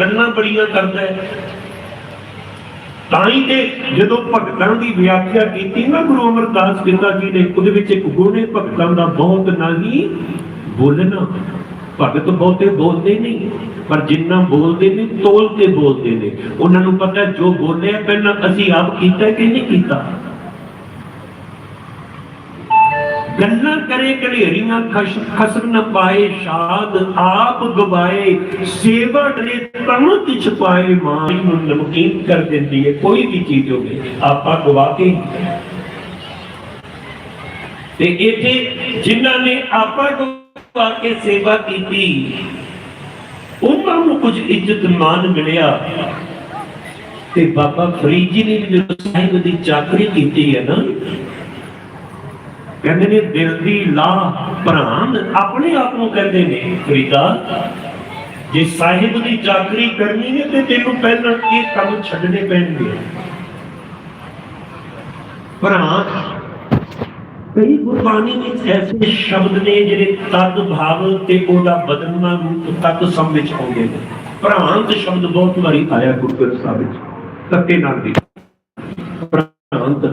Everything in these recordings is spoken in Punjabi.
ਗੱਲਾਂ ਬੜੀਆਂ ਕਰਦਾ ਹੈ। ਤਾਂ ਹੀ ਤੇ ਜਦੋਂ ਭਗਤਾਂ ਦੀ ਵਿਆਖਿਆ ਕੀਤੀ ਨਾ ਗੁਰੂ ਅਮਰਦਾਸ ਪਿਤਾ ਜੀ ਨੇ, ਉਹਦੇ ਵਿੱਚ ਇੱਕ ਗੁਣ ਭਗਤਾਂ ਦਾ ਬਹੁਤ ਨਹੀਂ ਬੋਲਣਾ। ਭਗਤ ਬਹੁਤੇ ਬੋਲਦੇ ਨਹੀਂ, ਪਰ ਜਿੰਨਾ ਬੋਲਦੇ ਨੇ, ਤੋਲ ਤੇ ਬੋਲਦੇ ਨੇ। ਉਹਨਾਂ ਨੂੰ ਪਤਾ ਜੋ ਬੋਲਿਆ, ਪਹਿਲਾਂ ਅਸੀਂ ਆਪ ਕੀਤਾ ਕਿ ਨਹੀਂ ਕੀਤਾ? ਗੱਲਾਂ ਕਰੇ ਘੜੇਰੀਆਂ ਖਸ ਖਸਰ ਨ ਪਾਏ, ਸ਼ਾਦ ਆਪ ਗਵਾਏ, ਸੇਵਾ ਡਰੇ ਤਨ ਕਿਛ ਪਾਏ, ਮਾਂ ਨੂੰ ਨਮਕੀਨ ਕਰ ਦਿੰਦੀ ਹੈ ਕੋਈ ਵੀ ਚੀਜ਼ ਹੋਵੇ, ਆਪਾਂ ਗਵਾ ਕੇ। ਤੇ ਇੱਥੇ ਜਿਨ੍ਹਾਂ ਨੇ ਆਪਾਂ ਗਵਾ ਕੇ ਸੇਵਾ ਕੀਤੀ, ਉਹਨਾਂ ਨੂੰ ਕੁਝ ਇੱਜ਼ਤ ਮਾਨ ਮਿਲਿਆ। ਤੇ ਬਾਬਾ ਫਰੀਦ ਜੀ ਨੇ ਜਦੋਂ ਸਾਹਿਬ ਦੀ ਚਾਕਰੀ ਕੀਤੀ ਹੈ ਨਾ ਕਹਿੰਦੇ ਨੇ ਦਿਲ ਦੀ ਲਾਹ ਭਰਾਨ ਆਪਣੇ ਆਪ ਨੂੰ ਕਹਿੰਦੇ ਨੇ ਫਰੀਦਾ ਜੇ ਸਾਹਿਬ ਦੀ ਚਾਕਰੀ ਕਰਨੀ ਹੈ ਤੇ ਤੈਨੂੰ ਪਹਿਲਾਂ ਇਹ ਕੰਮ ਛੱਡਣੇ ਪੈਣਗੇ? ਭਰਾ ਕਈ ਗੁਰਬਾਣੀ ਵਿੱਚ ਐਸੇ ਸ਼ਬਦ ਨੇ ਜਿਹੜੇ ਤਦ ਭਾਵ ਤੇ ਉਹਦਾ ਬਦਲਣਾ ਰੂਪ ਤੱਕ ਸਮ ਵਿੱਚ ਆਉਂਦੇ ਨੇ। ਭ੍ਰਾਂਤ ਸ਼ਬਦ ਬਹੁਤ ਵਾਰੀ ਆਇਆ ਗੁਰੂ ਗ੍ਰੰਥ ਸਾਹਿਬ ਵਿੱਚ ਤੱਕੇ ਨਾਲ ਦੀ ਭ੍ਰਾਂਤ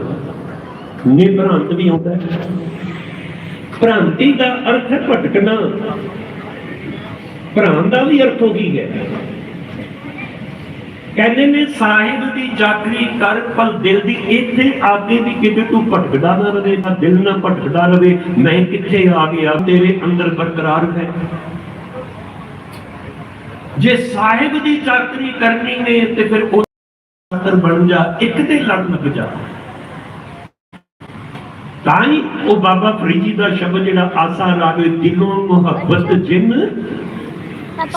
ਨਿਭ੍ਰਾਂਤ ਵੀ ਆਉਂਦਾ ਹੈ। ਭ੍ਰਾਂਤੀ ਦਾ ਅਰਥ ਹੈ ਭਟਕਣਾ। ਭ੍ਰਾਂਤ ਦਾ ਵੀ ਅਰਥ ਹੋ ਕੀ ਹੈ। ਕਹਿੰਦੇ ਨੇ, ਸਾਹਿਬ ਦੀ ਜਾਗਰੀ ਕਰ ਪਲ ਦਿਲ ਦੀ ਇੱਥੇ ਆਗੇ ਵੀ ਕਿਤੇ ਤੂੰ ਭਟਕਦਾ ਨਾ ਰਵੇ ਨਾ ਦਿਲ ਨਾ ਭਟਕਦਾ ਰਵੇ, ਮੈਂ ਕਿੱਥੇ ਆ ਗਿਆ? ਤੇਰੇ ਅੰਦਰ ਬਰਕਰਾਰ ਹੈ। ਜੇ ਸਾਹਿਬ ਦੀ ਚਾਕਰੀ ਕਰਨੀ ਨੇ, ਤੇ ਫਿਰ ਉਹ ਚਾਕਰ ਬਣ ਜਾ, ਇੱਕ ਤੇ ਲੜ ਲੱਗ ਜਾ। ਤਾਂ ਹੀ ਉਹ ਬਾਬਾ ਫਰੀਦ ਜੀ ਦਾ ਸ਼ਬਦ ਜਿਹੜਾ ਆਸਾ ਰਾਗੇ ਦਿਲੋਂ ਮੁਹੱਬਤ ਜਿਨ